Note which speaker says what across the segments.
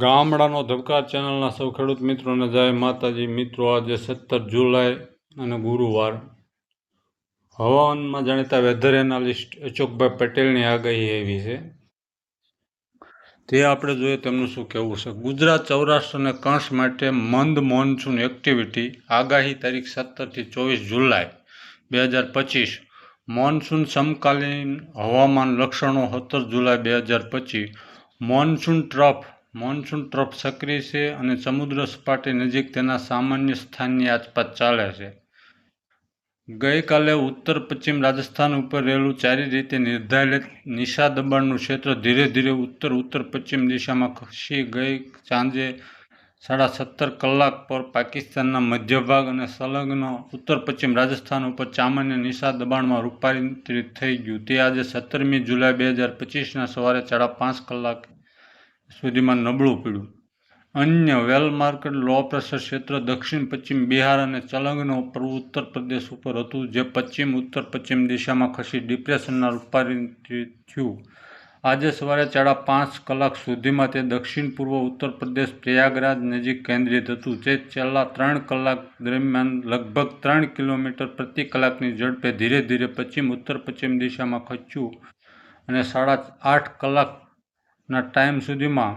Speaker 1: ગામડાનો ધબકાર ચેનલના સૌ ખેડૂત મિત્રોને જય માતાજી. મિત્રો, આજે સત્તર જુલાઈ અને ગુરુવાર. હવામાનમાં જાણીતા વેધર એનાલિસ્ટ અશોકભાઈ પટેલની આગાહી એવી છે. તે આપણે જોઈએ તેમનું શું કહેવું છે. ગુજરાત, સૌરાષ્ટ્ર અને કંસ માટે મંદ મોન્સૂન એક્ટિવિટી આગાહી તારીખ સત્તરથી ચોવીસ જુલાઈ બે હજાર પચીસ. મોન્સૂન સમકાલીન હવામાન લક્ષણો સત્તર જુલાઈ બે હજાર પચીસ. મોન્સૂન ટ્રફ મોન્સૂન ટ્રફ સક્રિય છે અને સમુદ્ર સપાટી નજીક તેના સામાન્ય સ્થાનની આસપાસ ચાલે છે. ગઈકાલે ઉત્તર પશ્ચિમ રાજસ્થાન ઉપર રહેલું ચારી રીતે નિર્ધારિત નિશા દબાણનું ક્ષેત્ર ધીરે ધીરે ઉત્તર ઉત્તર પશ્ચિમ દિશામાં ખસી ગઈ. સાંજે સાડા સત્તર કલાક પર પાકિસ્તાનના મધ્ય ભાગ અને સંલગ્ન ઉત્તર પશ્ચિમ રાજસ્થાન ઉપર સામાન્ય નિશા દબાણમાં રૂપાંતરિત થઈ ગયું. તે આજે સત્તરમી જુલાઈ બે હજાર પચીસના સવારે સાડા પાંચ કલાક સુધીમાં નબળું પડ્યું. અન્ય વેલ માર્કેટ લો પ્રેશર ક્ષેત્ર દક્ષિણ પશ્ચિમ બિહાર અને ચલંગનો ઉપર ઉત્તર પ્રદેશ ઉપર હતું, જે પશ્ચિમ ઉત્તર પશ્ચિમ દિશામાં ખસી ડિપ્રેશનના રૂપાંતરિત થયું. આજે સવારે સાડા પાંચ કલાક સુધીમાં તે દક્ષિણ પૂર્વ ઉત્તર પ્રદેશ પ્રયાગરાજ નજીક કેન્દ્રિત હતું, જે છેલ્લા ત્રણ કલાક દરમિયાન લગભગ ત્રણ કિલોમીટર પ્રતિ કલાકની ઝડપે ધીરે ધીરે પશ્ચિમ ઉત્તર પશ્ચિમ દિશામાં ખસ્યું અને સાડા આઠ કલાકના ટાઈમ સુધીમાં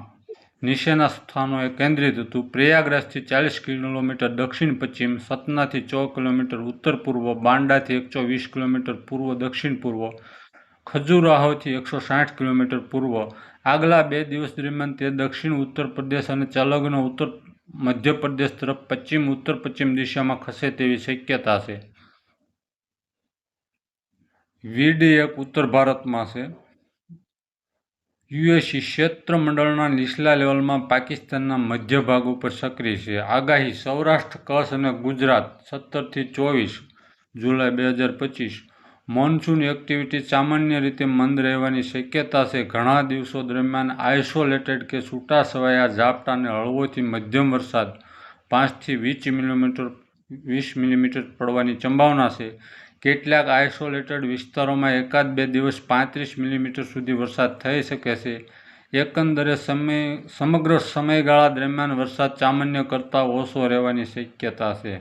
Speaker 1: નીચેના સ્થાનોએ કેન્દ્રિત હતું. પ્રયાગરાજથી ચાલીસ કિલોમીટર, દક્ષિણ પશ્ચિમ સતનાથી ચો કિલોમીટર, ઉત્તર પૂર્વ બાંડાથી એકસો વીસ કિલોમીટર, પૂર્વ દક્ષિણ પૂર્વ ખજુરાહોથી એકસો સાઠ કિલોમીટર પૂર્વ. આગલા બે દિવસ દરમિયાન તે દક્ષિણ ઉત્તર પ્રદેશ અને સંલગ્ન ઉત્તર મધ્યપ્રદેશ તરફ પશ્ચિમ ઉત્તર પશ્ચિમ દિશામાં ખસે તેવી શક્યતા છે. વીડી એક ઉત્તર ભારતમાં છે. યુએસી ક્ષેત્રમંડળના નીચલા લેવલમાં પાકિસ્તાનના મધ્ય ભાગ ઉપર સક્રિય છે. આગાહી સૌરાષ્ટ્ર, કચ્છ અને ગુજરાત સત્તરથી ચોવીસ જુલાઈ બે હજાર પચીસ. મોન્સૂન એક્ટિવિટી સામાન્ય રીતે મંદ રહેવાની શક્યતા છે. ઘણા દિવસો દરમિયાન આઇસોલેટેડ કે છૂટાછવાયા ઝાપટા અને હળવોથી મધ્યમ વરસાદ પાંચથી વીસ મિલીમીટર વીસ મિલીમીટર પડવાની સંભાવના છે. કેટલાક આઇસોલેટેડ વિસ્તારોમાં એકાદ બે દિવસ પાંત્રીસ મિલીમીટર સુધી વરસાદ થઈ શકે છે. એકંદરે સમય, સમગ્ર સમયગાળા દરમિયાન વરસાદ સામાન્ય કરતાં ઓછો રહેવાની શક્યતા છે.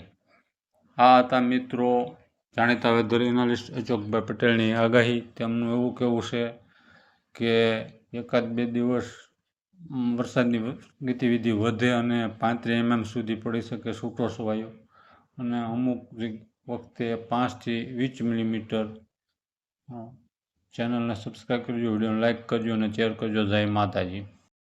Speaker 1: આ હતા મિત્રો જાણીતા વેધર એનાલિસ્ટ અશોકભાઈ પટેલની આગાહી. તેમનું એવું કહેવું છે કે એકાદ બે દિવસ વરસાદની ગતિવિધિ વધે અને પાંત્રીસ એમએમ સુધી પડી શકે છૂટો છવાયો અને અમુક વખતે પાંચથી વીસ મિલીમીટર ચેનલને સબસ્ક્રાઈબ કરજો, વિડીયોને લાઇક કરજો અને શેર કરજો. જય માતાજી.